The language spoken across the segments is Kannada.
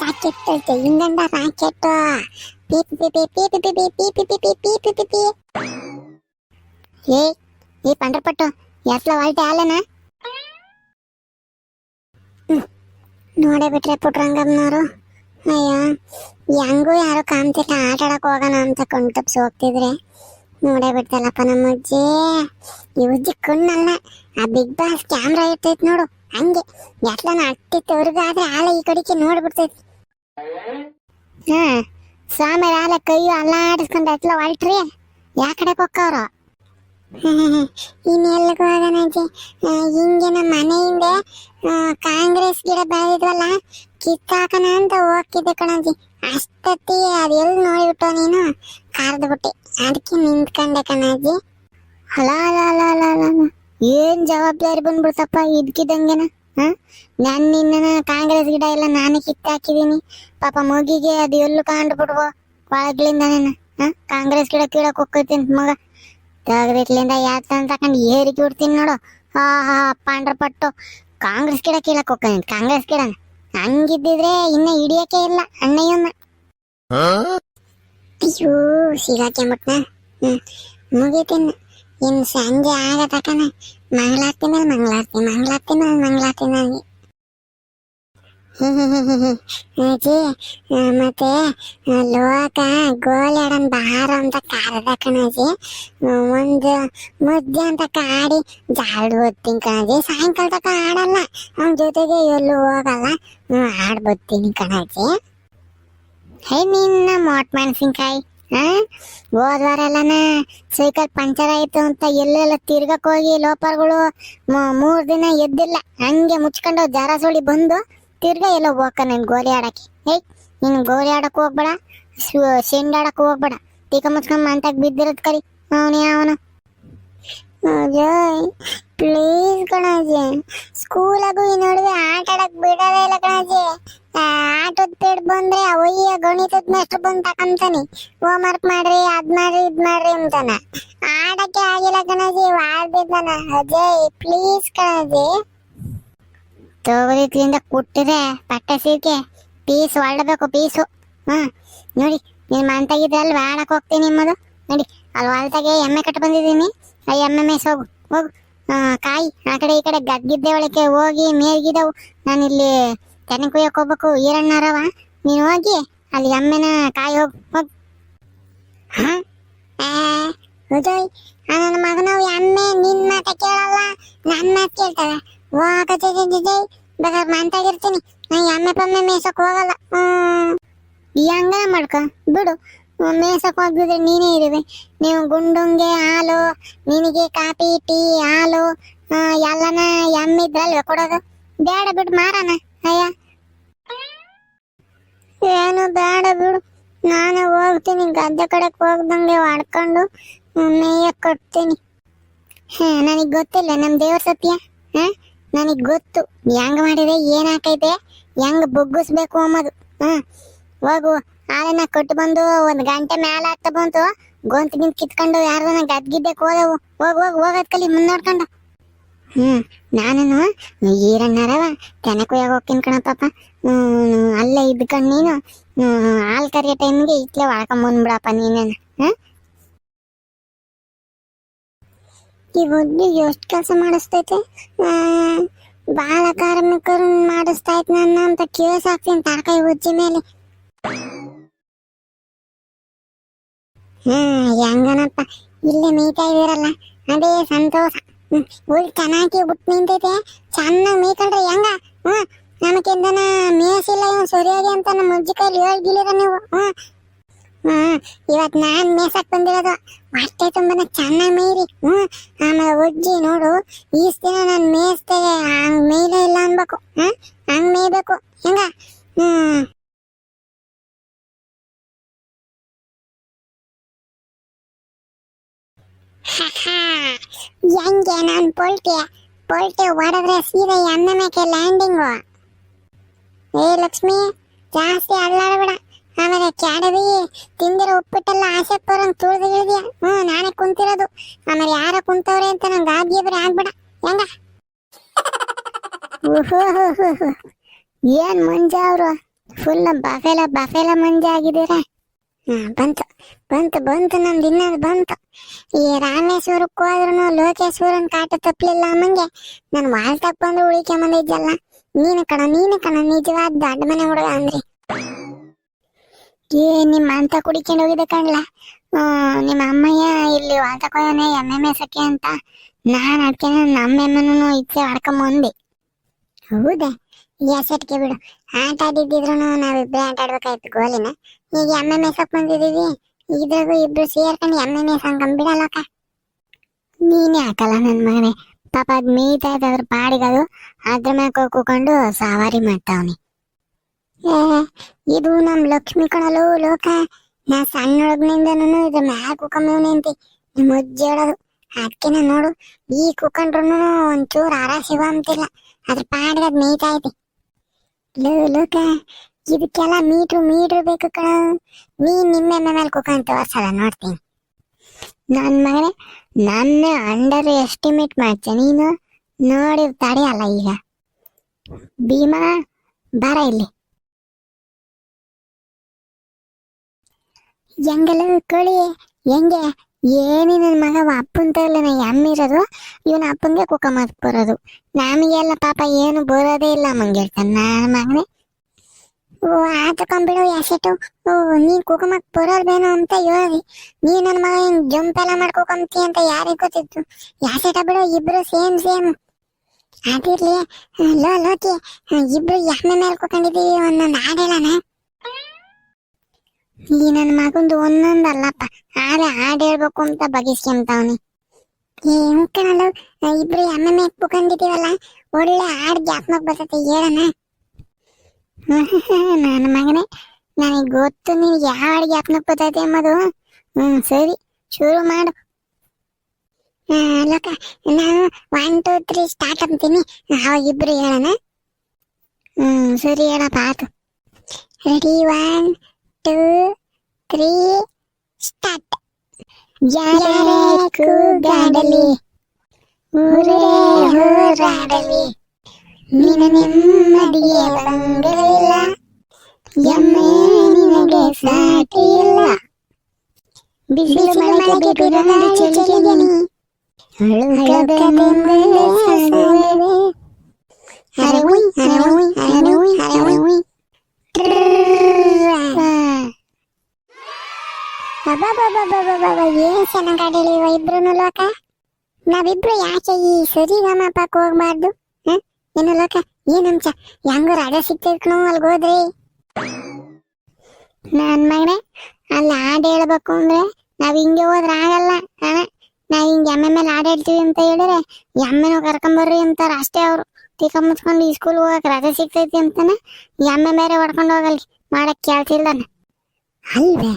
ಜಾಕೆಟ್ ಇನ್ನೊಂದ ರಾಕೆಟ್ ఏ ఈ పండ్ర పట్టు ఎట్లా వాళ్ళ ఆలనా ಅಯ್ಯ ಹೆಂಗೂ ಯಾರು ಕಾಮ್ತಿಲ್ಲ ಆಟ ಆಡಕ್ ಹೋಗೋಣ ಅಂತ ಕಣ್ತಪ್ಸಿ ಹೋಗ್ತಿದ್ರೆ ನೋಡೇ ಬಿಡ್ತಲ್ಲಪ್ಪ ನಮ್ಮ ಅಜ್ಜಿ ಇವ್ ಕಣ್ಣಲ್ಲ ಆ ಬಿಗ್ ಬಾಸ್ ಕ್ಯಾಮ್ರಾ ಇರ್ತೈತ್ ನೋಡು ಹಂಗೆ ಎಟ್ಲನ ಅಟ್ಟಿ ತೊರ್ಗಾದ್ರೆ ಆಳ ಈ ಕಡೆಗೆ ನೋಡ್ಬಿಡ್ತೈತಿ. ಹಾ, ಸ್ವಾಮಿ ಆಲ ಕೈ ಅಲ್ಲಾಡಿಸ್ಕೊಂಡು ಎಟ್ಲ ಹೊಲ್ಟ್ರಿ ಯಾ ಕಡೆ ಹೊಕ್ಕವ್ರು ಇನ್ನೆಲ್ಲಿಗೂ ಹೋಗೋಣ ಅಜ್ಜಿ ಹಿಂಗೆ ನಮ್ಮ ಮನೆಯಿಂದ ಕಾಂಗ್ರೆಸ್ ಗಿಡ ಬೆಳೆದಿದ್ವಲ್ಲ, ಕಿತ್ತಾಕನ ಅಂತ ಹೋಗ್ತಿದ್ದೆ ಕಣಜ್ಜಿ ಅಷ್ಟೊತ್ತಿ ಅದು ಎಲ್ಲಿ ನೋಡಿಬಿಟ್ಟು ನೀನು? ಕಾರ್ದು ಅದಕ್ಕೆ ನಿಂತ್ಕೊಂಡೆ ಕಣಜ್ಜಿ ಅಲ ಅಲ ಅಲ ಅಲ ಅಲ. ಏನ್ ಜವಾಬ್ದಾರಿ ಬಂದ್ಬಿಡ್ತಪ್ಪ ಇದ್ಕಿದಂಗೆನ ಹ? ನಾನು ನಿನ್ನ ಕಾಂಗ್ರೆಸ್ ಗಿಡ ಎಲ್ಲ ನಾನೇ ಕಿತ್ತಾಕಿದೀನಿ ಪಾಪ ಮಗಿಗೆ ಅದು ಎಲ್ಲೂ ಕಾಣ್ಬಿಡ್ವು ಒಳಗ್ಲಿಂದ ಹ? ಕಾಂಗ್ರೆಸ್ ಗಿಡ ಕೀಳಕ್ ಹೋಗ್ತೀನಿ ಮಗ. ತೆಗ್ದಿಟ್ಲಿಂದ ಯಾತ ತಕೊಂಡ್ ಏರಿಕೆ ಬಿಡ್ತೀನಿ ನೋಡು. ಹಾ ಹಾ ಪಾಂಡ್ರ ಪಟ್ಟು ಕಾಂಗ್ರೆಸ್ ಗಿಡ ಕೀಳಕ್ ಹೋಗ್ತೀನಿ ಕಾಂಗ್ರೆಸ್ ಗಿಡ ಹಂಗಿದ್ದಿದ್ರೆ ಇನ್ನ ಹಿಡಿಯಕ್ಕೆ ಇಲ್ಲ ಅಣ್ಣಯ್ಯನ್ನ. ಅಯ್ಯೋ ಸಿಗಾಕೆ ಸಿಗಾಕೊಂಬಿಟ್ನ ಹ್ಮ್ ಮುಗೀತಿನ್ನ ಇನ್ ಸಂಜೆ ಆಗ ತಕನ ಮಂಗಳಾರತಿ ಮೇಲೆ ಮಂಗಳಾರತಿ ಮಂಗಳಾರತಿ ಮೇಲೆ ಮಂಗಳಾರತಿ ನನಗೆ ಅಜ್ಜಿ ಮತ್ತೆ ಲೋಕ ಗೋಲಿ ಆಡನ್ ಬಹಾರ ಅಂತ ಕರೆದ ಕಣಜಿ. ಒಂದು ಮುದ್ದೆ ಅಂತ ಕಾಡಿ ಜಾಡ್ ಓದ್ತೀನಿ ಕಣಜಿ. ಸಾಯಂಕಾಲ ತಕ ಆಡಲ್ಲ. ಅವನ ಜೊತೆಗೆ ಎಲ್ಲೂ ಹೋಗಲ್ಲ. ಹ್ಮ್, ಆಡ್ ಬರ್ತೀನಿ ಕಣಜಿ. ಹೇ ನಿನ್ನ ಮೊಟ್ ಮೆಣಸಿನ್ಕಾಯಿ ಹಾ ಹೋದ್ವಾರ ಎಲ್ಲನ ಸೈಕಲ್ ಪಂಚರ್ ಆಯ್ತು ಅಂತ ಎಲ್ಲೆಲ್ಲ ತಿರ್ಗಕ್ ಹೋಗಿ ಲೋಪರ್ಗಳು ಮೂರ್ ದಿನ ಎದ್ದಿಲ್ಲ. ಹಂಗೆ ಮುಚ್ಕೊಂಡು ಜಾರ ಸುಳಿ ಬಂದು ತಿರ್ಗಾ ಎಲ್ಲ ಹೋಗ ನೀನ್ ಗೋಲಿ ಆಡಕ್ಕೆ. ಹೇ ನೀನ್ ಗೋಲಿ ಆಡಕ್ ಹೋಗ್ಬೇಡ. ಶೆಂಡ್ ಆಡಕ್ ಹೋಗ್ಬೇಡ. ಟೀಕ ಮುಚ್ಕೊಂಡ್ ಮಂತಾಗ ಬಿದ್ದಿರೋದ್ ಕರಿ. ಅವನು. ಅಜಯ್ ಪ್ಲೀಸ್ ಕಣಜಿ ಸ್ಕೂಲಾಗೂ ಈ ನಡುವೆ ಆಟ ಆಡಕ್ ಬಿಡೋದೇ ಇಲ್ಲ ಕಣಜಿ ಆಟದ ಪೀಡ್ ಬಂದ್ರೆ ಅವಯ್ಯ ಗಣಿತದ ಮೇಷ್ಟ್ರು ಬಂದು ತಕಂತಾನೆ. ಹೋಮ್ ವರ್ಕ್ ಮಾಡ್ರಿ, ಅದ್ ಮಾಡ್ರಿ, ಇದ್ ಮಾಡ್ರಿ ಅಂತಾನ. ಆಡಕ್ಕೆ ಆಗಿಲ್ಲ ಕಣಜಿ ವಾರ್ದಿದ್ದಾನ ಅಜಯ್ ಪ್ಲೀಸ್ ಕಣಜಿ ತಗೋರಿದ್ರಿಂದ ಕುಟ್ಟಿದೆ ಬಟ್ಟೆ ಸೀಕೆ ಪೀಸ್ ಹೊರಡಬೇಕು ಪೀಸು ಹಾ, ನೋಡಿ ನಿಮ್ಮ ಮಂತಾಗಿದ್ರೆ ಅಲ್ಲಿ ಆಡಕ್ ಹೋಗ್ತೀನಿ ನಿಮ್ಮದು. ನೋಡಿ, ಅಲ್ಲಿ ಹೊಲ್ದಾಗೆ ಎಮ್ಮೆ ಕಟ್ಟು ಬಂದಿದ್ದೀನಿ. ಎಮ್ಮೆ ಮೇಸ್ ಹೋಗು ಹೋಗು. ಕಾಯಿ, ಆ ಕಡೆ ಈ ಕಡೆ ಗದ್ಗಿದ್ದೆ ಒಳಕ್ಕೆ ಹೋಗಿ ಮೇಲ್ಗಿದವು ನಾನು ಇಲ್ಲಿ ತೆನೆ ಕುಯ್ಯಕ್ಕೆ ಹೋಗ್ಬೇಕು. ಈರಣ್ಣರವ ನೀನು ಹೋಗಿ, ಅಲ್ಲಿ ಎಮ್ಮೆನ ಕಾಯಿ ಹೋಗು ಹೋಗು. ಹಾ? ಉದಯ್ ನನ್ನ ಮಗನವು ಎಮ್ಮೆ, ನಿನ್ ಮಾತ ಕೇಳಲ್ಲ, ನನ್ ಮಾತು ಕೇಳ್ತಾವೆ ಹೋಗತ್ತೆ ಜಯ್ ಬೇಕಾದ್ರೆ ಮಾತಾಗಿರ್ತೀನಿ. ನಾನು ಎಮ್ಮೆ ಪಮ್ಮೆ ಮೇಯ್ಸೋಕೆ ಹೋಗಲ್ಲ. ಈ ಹಂಗ ಮಾಡ್ಕೊ, ಬಿಡು. ಹ್ಮ್, ಮೇಯ್ಸಕ್ ಹೋಗಿದ್ರೆ ನೀನೇ ಇರುವೆ. ನೀವು ಗುಂಡುಂಗೆ ಹಾಲು ನಿನಗೆ ಕಾಫಿ ಟೀ ಹಾಲು ಎಲ್ಲನ ಎಮ್ಮಿದ್ರಲ್ವ ಕೊಡೋದು? ಬೇಡ ಬಿಡು ಮಾರಣ ಅಯ್ಯ. ಏನು ಬೇಡ ಬಿಡು. ನಾನು ಹೋಗ್ತೀನಿ ಗದ್ದೆ ಕಡೆಗೆ ಹೋಗ್ದಂಗೆ ಹೊಡ್ಕೊಂಡು ಮೇಯಕ್ ಕೊಡ್ತೀನಿ ಹಾ ನನಗೆ ಗೊತ್ತಿಲ್ಲ ನಮ್ಮ ದೇವ್ರ ಸತ್ಯ ಹಾ? ನನಗ್ ಗೊತ್ತು ಹೆಂಗ್ ಮಾಡಿದ್ರೆ ಏನ್ ಹಾಕೈತೆ ಹೆಂಗ್ ಬೊಗ್ಗಿಸ್ಬೇಕು ಅನ್ನೋದು ಹಾ? ಹೋಗು. ಹಾಲನ್ನ ಕೊಟ್ಟು ಬಂದು ಒಂದ್ ಗಂಟೆ ಮೇಲೆ ಆಗ್ತಾ ಬಂತು. ಗೊಂತ್ ಗಿಂತ್ ಕಿತ್ಕೊಂಡು ಯಾರ್ದನ ಗದ್ಗಿದ್ದಕ್ಕೆ ಹೋದವು. ಹೋಗ್ ಹೋಗ್ ಹೋಗೋದ್ ಕಲಿ ಮುಂದ್ ಹ್ಮ್ ನಾನು ಈರಣ್ಣರವ, ತೆನಕು ಕುಯ್ಯಾಗ ಹೋಗ್ತೀನಿ ಕಣಪ್ಪ ಹ್ಮ್ ಅಲ್ಲೇ ಇದ್ಕೊಂಡು ನೀನು. ಹಾಲ್ ಕರಿಯೋ ಟೈಮ್ಗೆ ಇಟ್ಲೆ ಒಳ್ಕೊಂಬಂದ್ಬಿಡಪ್ಪ ನೀನೇನು ಬಿಡಪ್ಪ ಈ ಬುದ್ಧಿ ಎಷ್ಟು ಕೆಲಸ ಮಾಡಿಸ್ತೈತೆ? ಬಾಳ ಕಾರ್ಮಿಕರು ಮಾಡಿಸ್ತಾ ಇತ್ತು ನನ್ನ ಅಂತ ಕೇಸ್ ಹಾಕ್ತೀನಿ ತರಕಾರಿ ಉಜ್ಜಿ ಮೇಲೆ. ಹ್ಮ್, ಹೆಂಗನಪ್ಪ. ಇಲ್ಲೇ ಮೇಯ್ತಾ ಇದೀರಲ್ಲ ಅದೇ ಸಂತೋಷ. ಹುಲ್ ಚೆನ್ನಾಗಿ ಬಿಟ್ಟು ನಿಂತೈತೆ. ಚೆನ್ನಾಗಿ ಮೇಯ್ಕೊಂಡ್ರೆ ಹೆಂಗ? ಹ್ಮ್ ನಮಗಿಂದನ ಮೇಸಿಲ್ಲ ಇವ್ ಸರಿಯಾಗಿ ಅಂತ ನಮ್ಮ ಅಜ್ಜಿ ಕೈಲಿ ಹೇಳ್ಗಿಲಿರ ನೀವು? ಹ್ಮ್. ಹ್ಮ್, ಇವತ್ ನಾನ್ ಮೇಸಕ್ ಬಂದಿರೋದು. ಹೊಟ್ಟೆ ತುಂಬಾನ ಚೆನ್ನಾಗಿ ಮೇಯ್ರಿ. ಹ್ಮ್, ಆಮೇಲೆ ಉಜ್ಜಿ ನೋಡು ಈ ದಿನ ನಾನು ಮೇಯಿಸ್ತೇವೆ ಹಂಗ್ ಮೇಯ್ಲೇ ಇಲ್ಲ ಅನ್ಬೇಕು. ಹ್ಮ್, ಹಂಗ್ ಮೇಯ್ಬೇಕು. ಹೆಂಗ? ಹ್ಮ್. ಹೆಂಗೆ ನಾನು ಪೋಲ್ಟಿ? ಪೋಲ್ಟಿ ಹೊಡೆದ್ರೆ ಸೀದಾ ಎನ್ನ ಮೇಕೆ ಲ್ಯಾಂಡಿಂಗು ಏ ಲಕ್ಷ್ಮಿ ಜಾಸ್ತಿ ಅಲ್ಲಾಡಬೇಡ. ಆಮೇಲೆ ಕ್ಯಾಡದಿ ತಿಂದಿರೋ ಉಪ್ಪಿಟ್ಟೆಲ್ಲ ಆಸೆ ಬರಂಗ್ ತುಳಿದು ಇಳಿದ್ಯ? ಹ್ಞೂ ನಾನೇ ಕುಂತಿರೋದು. ಆಮೇಲೆ ಯಾರ ಕುಂತವ್ರೆ ಅಂತ ನಂಗೆ ಗಾದ್ಗೆ ಆಗ್ಬೇಡ. ಹೆಂಗ? ಏನ್ ಮಂಜ ಅವರು? ಫುಲ್ ಬಫೆಲ ಬಫೆಲ ಮಂಜ ಆಗಿದ್ದೀರಾ? ಬಂತು. ಬಂತು ಬಂತು ನಮ್ದು ಇನ್ನೊಂದು ಬಂತು. ಈ ರಾಮೇಶ್ವರಕ್ಕೂ ಆದ್ರೂ ಲೋಕೇಶ್ವರನ್ ಕಾಟ ತಪ್ಪಲಿಲ್ಲ ಅಮ್ಮಂಗೆ. ನಾನು ವಾಲ್ ತಪ್ಪಂದ್ರೆ ಉಳಿಕೆ ಬಂದಿದ್ದಲ್ಲ ನೀನು ಕಣ ನೀನು ಕಣ, ನಿಜವಾದ ದೊಡ್ಡ ಮನೆ ಹುಡುಗ ಅಂದ್ರಿ. ಏ, ನಿಮ್ಮ ಅಂತ ಕುಡಿಕೊಂಡು ಹೋಗಿದ್ದೆ ಕಣ್ಲ. ನಿಮ್ಮ ಅಮ್ಮಯ್ಯ ಇಲ್ಲಿ ವಾಲ್ ತಕೊಂಡನೆ ಎಮ್ಮೆ ಮೇಸಕ್ಕೆ ಅಂತ. ನಾನು ಅದಕ್ಕೆ ನಮ್ಮ ಎಮ್ಮನೂ ಇಚ್ಛೆ ಹೊಡ್ಕೊಂಬಂದೆ ಹೌದಾ? ಎಸೆಟ್ಗೆ ಬಿಡು. ಆಟ ಆಡಿದ್ರು ನಾವಿಬ್ರೇ ಆಟ ಆಡ್ಬೇಕಾಯ್ತು ಗೋಲಿನ. ಈಗ ಎಮ್ಮೆ ಮೇಸಕ್ ಬಂದಿದೀವಿ ಇದ್ರಾಗೂ ಇಬ್ರು ಸೇರ್ಕೊಂಡು ಎಮ್ಮೆ ಮೇಸಂಗ್ ಬಿಡಲ್ಲಕ್ಕ ನೀನೇ ಹಾಕಲ್ಲ ನನ್ ಮಗನೇ. ಪಾಪ ಅದ್ ಮೇಯ್ತಾ ಇದ್ದ ಅದ್ರ ಪಾಡಿಗದು ಅದ್ರ ಮ್ಯಾಕ ಹೋಗ್ ಕೂಕೊಂಡು ಸವಾರಿ ಮಾಡ್ತಾವನಿ. ಇದು ನಮ್ ಲಕ್ಷ್ಮಿ ಕಣಲು ಲೋಕ. ನಾ ಸಣ್ಣೊಳಗ್ನಿಂದನೂ ಇದ್ರ ಮ್ಯಾಗ ಕೂಕಂಬವನಿ ಅಂತಿ. ನಿಮ್ಮ ಅಜ್ಜಿ ಹೇಳೋದು ನೋಡು, ಈ ಕೂಕೊಂಡ್ರು ಒಂಚೂರು ಆರ ಸಿಗೋ ಅಂತಿಲ್ಲ. ಅದ್ರ ಪಾಡಿಗೆ ಅದ್ ಮೇಯ್ತಾ ಐತಿ ಲೋ ಲೋಕ, ಇದಕ್ಕೆಲ್ಲ ಮೀಟ್ರು ಮೀಟ್ರು ಬೇಕು ಕಣ. ನೀನ್ ನಿಮ್ಮೆ ಮೇಲೆ ಕೂಕೊಂತ ಸಲ ನೋಡ್ತೀನಿ. ನನ್ನ ಮಗನೇ, ನನ್ನ ಅಂಡರ್ ಎಸ್ಟಿಮೇಟ್ ಮಾಡ್ತೀನಿ ನೀನು? ನೋಡಿ ತಡೆಯಲ್ಲ ಈಗ. ಭೀಮಾ, ಬರ ಇಲ್ಲಿ. ಹೆಂಗಲ್ಲ ಕೋಳಿ, ಹೆಂಗೆ? ಏನಿ ನನ್ನ ಮಗ ಅಪ್ಪನ ನಾ ಎಮ್ಮಿರೋದು ಇವನ ಅಪ್ಪನಿಗೆ ಕುಕ ಮಾತು ಬರೋದು ನಮಗೆಲ್ಲ ಪಾಪ ಏನು ಬರೋದೇ ಇಲ್ಲ ಮಂಗಿರ್ತಾನೆ ನನ್ನ ಮಗನೇ, ಓ, ಆತಕೊಂಡ್ಬಿಡು ಯಾಸೆಟು ಓ, ನೀನ್ ಕುಕುಮಕ್ ಬರೋಲ್ವೇನೋ ಅಂತ ಹೇಳಿ ನೀ ನನ್ನ ಮಗ ಹಿಂಗ್ ಜಂಪ್ ಎಲ್ಲ ಮಾಡ್ಕೋಕಂತಿ ಅಂತ ಯಾರಿಗ್ ಗೊತ್ತಿತ್ತು? ಯಾಸೆಟ ಬಿಡು, ಇಬ್ರು ಸೇಮ್ ಸೇಮ್. ಅದಿರ್ಲಿ ಲೋ, ಲೋಕಿ ಇಬ್ರು ಎಮ್ಮೆ ಮೇಲೆ ಕುಕೊಂಡಿದೀವಿ ಒಂದೊಂದು ಹಾಡೇಳನ ನೀ ನನ್ನ ಮಗಂದು ಒಂದೊಂದಲ್ಲಪ್ಪ ಆದ್ರೆ ಹಾಡು ಹೇಳ್ಬೇಕು ಅಂತ ಬಗಿಸ್ಕೊಂತಾವ್ನಿ ಏ ಕಣಲು ಇಬ್ರು ಎಂ ಮೇಲೆ ಕುಕೊಂಡಿದೀವಲ್ಲ ಒಳ್ಳೆ ಹಾಡ್ ಜ್ಞಾಪನಕ್ ಬರ್ತೈತೆ ಹೇಳಣ? ನನ್ನ ಮಗನೇ, ನನಗೆ ಗೊತ್ತು ನಿನಗೆ ಯಾವ ಹಾಡ್ ಜ್ಞಾಪನಕ್ ಬರ್ತೈತೆ ಎಂಬುದು ಹ್ಮ್, ಸರಿ, ಶುರು ಮಾಡು. ಲೋಕ, ನಾನು ಒನ್ ಟೂ ತ್ರೀ ಸ್ಟಾರ್ಟ್ ಅಂತೀನಿ. ಅವಾಗ ಇಬ್ರು ಹೇಳೋಣ. ಹ್ಮ್, ಸರಿ, ಹೇಳಪ್ಪ, ಆತು. Ready one two three start ಯಾರೇ ಕೂಗಾಡಲಿ ಊರೇ ಹೋರಾಡಲಿ ನಿನ್ನ ನೆಮ್ಮದಿಗೆ ಬಂಗಲಿಲ್ಲ ಎಮ್ಮೆ ನಿನಗೆ ಸಾಟಿ ಇಲ್ಲ ಬಿಸಿಲು ಮಳೆಗೆ ಬಿರುಗಾಳಿ ಚಳಿಗೆ ನೀ ಅಳುಕದೆ ಮುಂದೆ ಸಾಗುವೆ. ಹರವಿ ಹರವಿ ಹರವಿ ಉಯ್, ಏನ್ ಚೆನ್ನಾಗಿ ಆಡಿಳಿವ ಇಬ್ರು ಲೋಕ? ನಾವಿಬ್ರು ಯಾಕೆ ಈ ಸರಿಗಮಪಕ್ ಹೋಗ್ಬಾರ್ದು? ಹ? ಏನು ಲೋಕ ಏನಂಚ ಹೆಂಗೋ ರಾಜ ಸಿಕ್ತಿದ್ಕಣು ಅಲ್ಗೆ ಹೋದ್ರಿ. ನನ್ ಮಗನೇ, ಅಲ್ಲಿ ಹಾಡು ಹೇಳ್ಬೇಕು ಅಂದ್ರೆ ನಾವ್ ಹಿಂಗೆ ಹೋದ್ರೆ ಆಗಲ್ಲ ನಾವ್ ಹಿಂಗ್ ಎಮ್ಮೆ ಮೇಲೆ ಹೇಳ್ತೀವಿ ಅಂತ ಹೇಳಿದ್ರೆ ಎಮ್ಮೆನೂ ಕರ್ಕೊಂಬರ್ರಿ ಅಂತಾರ ಅಷ್ಟೇ ಅವ್ರು. ಟೀಕ ಮುಚ್ಕೊಂಡು ಈ ಸ್ಕೂಲ್ ಹೋಗಕ್ ರಜೆ ಸಿಗ್ತೈತಿ ಅಂತಾನೆ ಎಮ್ಮೆ ಬೇರೆ ಹೊಡ್ಕೊಂಡು ಹೋಗಲ್ಲಿ ಮಾಡಕ್ ಕೇಳ್ತಿಲ್ದಾನ. ಅಲ್ವೇ?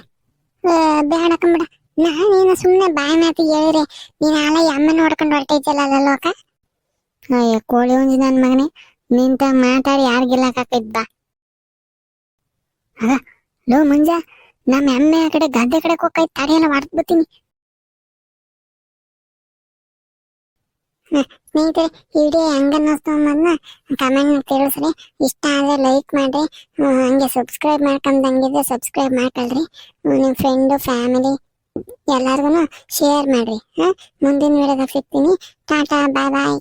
ಬೇಡ ಕಂಬಿಡ ನಾನೇನು ಸುಮ್ಮನೆ ಬಾಯಿ ಮಾತಿ ಹೇಳಿದ್ರೆ ನೀನು ಅಲ್ಲ ಅಮ್ಮ ನೋಡ್ಕೊಂಡು ಹೊರಟೈತಲ್ಲ ಲೋಕ? ಅಯ್ಯ, ಕೋಳಿ ಹುಂಜಿ ನನ್ನ ಮಗನೇ. ನಿಂತ ಮಾತಾಡಿ ಯಾರ್ ಗೆಲ್ಲಕ್ಕಾಕೈತ್ ಬಾ. ಅದ ಲೋ ಮುಂಜ ನಮ್ಮ ಎಮ್ಮೆ ಆ ಕಡೆ ಗದ್ದೆ ಕಡೆ ಹೋಗೈತ್ ತಡೆಯಲ್ಲ ಮಾಡ್ತ್ ಸ್ನೇಹಿತರೆ ಈ ವಿಡಿಯೋ ಹೆಂಗ ಅನ್ನಿಸ್ತು ಅನ್ನೋದನ್ನ ಕಮೆಂಟ್ ತಿಳಿಸ್ರಿ. ಇಷ್ಟ ಆದರೆ ಲೈಕ್ ಮಾಡ್ರಿ. ಹಂಗೆ ಸಬ್ಸ್ಕ್ರೈಬ್ ಮಾಡ್ಕೊಂಡಂಗಿದ್ರೆ ಸಬ್ಸ್ಕ್ರೈಬ್ ಮಾಡ್ಕೊಳ್ರಿ. ನಿಮ್ಮ ಫ್ರೆಂಡು ಫ್ಯಾಮಿಲಿ ಎಲ್ಲರಿಗೂ ಶೇರ್ ಮಾಡ್ರಿ. ಹಾಂ ಮುಂದಿನ ವಿಡಿಯೋದಾಗ ಸಿಗ್ತೀನಿ. ಟಾಟಾ ಬಾಯ್ ಬಾಯ್